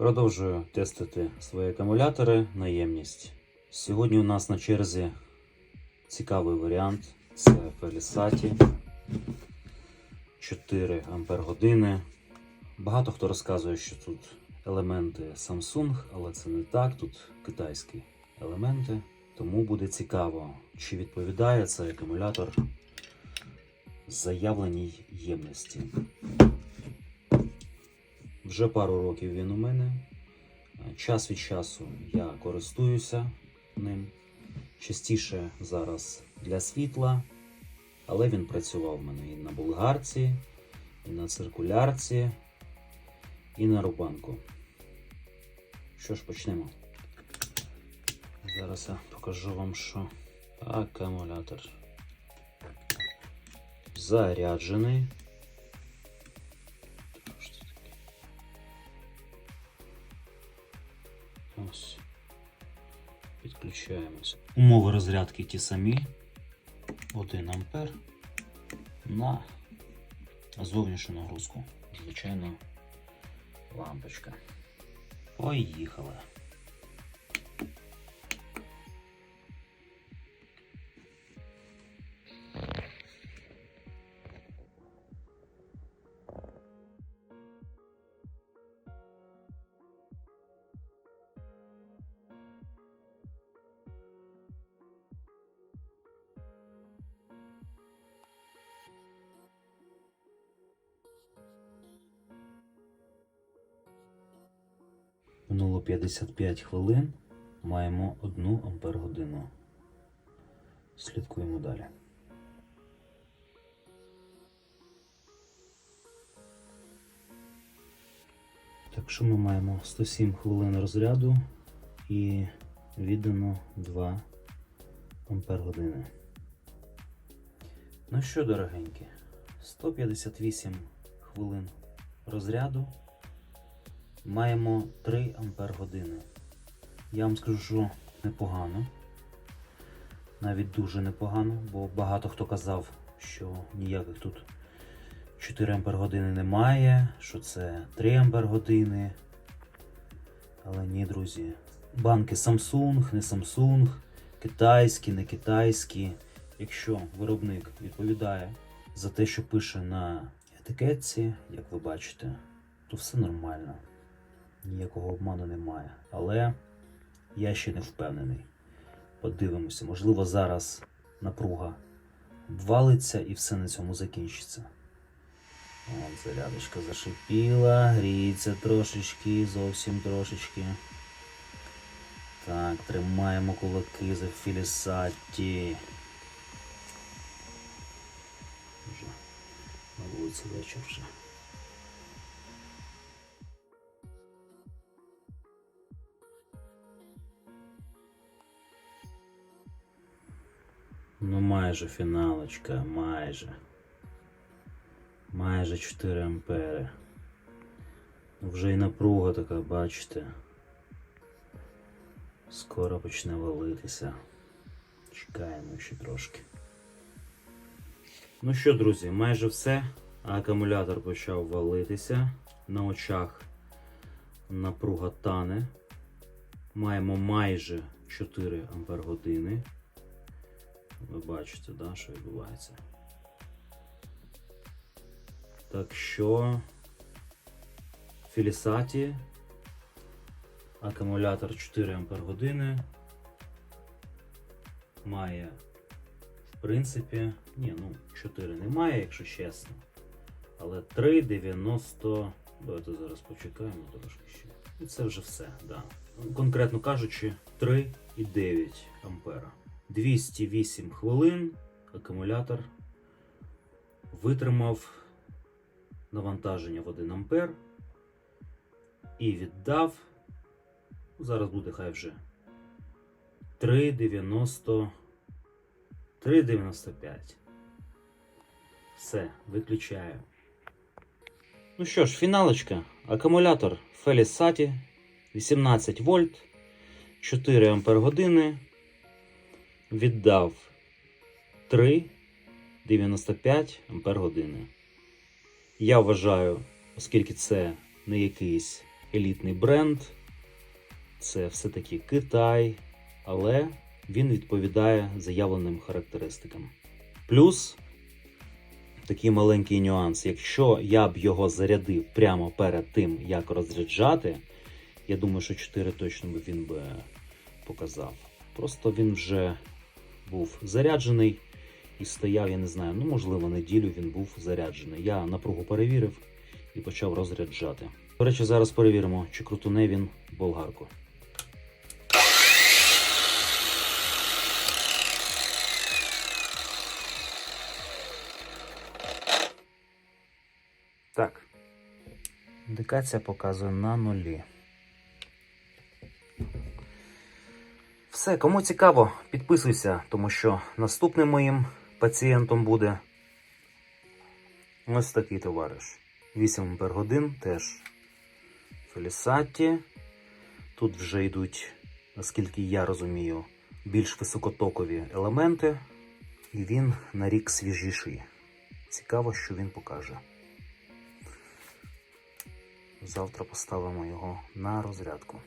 Продовжую тестити свої акумулятори на ємність. Сьогодні у нас на черзі цікавий варіант. Це Felisati 4 Ампер. Багато хто розказує, що тут елементи Samsung, але це не так. Тут китайські елементи. Тому буде цікаво, чи відповідає цей акумулятор заявленій ємності. Вже пару років він у мене. Час від часу я користуюся ним. Частіше зараз для світла, але він працював в мене і на булгарці, і на циркулярці, і на рубанку. Що ж, почнемо. Зараз я покажу вам, що акумулятор заряджений. Ось. Підключаємось. Умови розрядки ті самі. 1 ампер на зовнішню нагрузку. Звичайно, лампочка. Поїхали. Минуло 55 хвилин. Маємо 1 ампер. Слідкуємо далі. Так що ми маємо 107 хвилин розряду і віддано 2 ампер. Ну що, дорогенькі, 158 хвилин розряду. Маємо 3 ампер. Я вам скажу, що непогано. Навіть дуже непогано, бо багато хто казав, що ніяких тут 4 ампер немає, що це 3 ампер. Але ні, друзі. Банки Samsung, не Samsung, китайські, не китайські. Якщо виробник відповідає за те, що пише на етикетці, як ви бачите, то все нормально ніякого обману немає. Але я ще не впевнений. Подивимося, можливо, зараз напруга обвалиться і все на цьому закінчиться. От, зарядочка зашипіла, гріється трошечки, зовсім трошечки. Так, тримаємо кулаки за філісаті. Вже на вулиці вечір вже. Майже фіналочка, майже. Майже 4 ампери. Ну, Вже і напруга така, бачите. Скоро почне валитися. Чекаємо ще трошки. Ну що, друзі, майже все. Акумулятор почав валитися. На очах напруга тане. Маємо майже 4 ампер години. Ви бачите, да, що відбувається. Так що Філісаті, акумулятор 4 Ампер години має, в принципі, ні, ну 4 немає, якщо чесно. Але 3,90. Давайте зараз почекаємо трошки ще. І це вже все, да. Конкретно кажучи, 3,9 ампера. 208 хвилин акумулятор витримав навантаження в 1 ампер і віддав, зараз буде хай вже 3,90 3,95. Все, виключаю. Ну що ж, фіналочка. Акумулятор Felisati 18 вольт, 4 ампер години віддав 3,95 Ампер години. Я вважаю, оскільки це не якийсь елітний бренд, це все-таки Китай, але він відповідає заявленим характеристикам. Плюс такий маленький нюанс. Якщо я б його зарядив прямо перед тим, як розряджати, я думаю, що 4 точно би він би показав. Просто він вже був заряджений і стояв, я не знаю, ну можливо, неділю він був заряджений. Я напругу перевірив і почав розряджати. До речі, зараз перевіримо, чи крутуне він болгарку. Так. Індикація показує на нулі. Все, кому цікаво, підписуйся, тому що наступним моїм пацієнтом буде ось такий товариш. 8 Ампер годин теж Фелісаті. Тут вже йдуть, наскільки я розумію, більш високотокові елементи, і він на рік свіжіший. Цікаво, що він покаже. Завтра поставимо його на розрядку.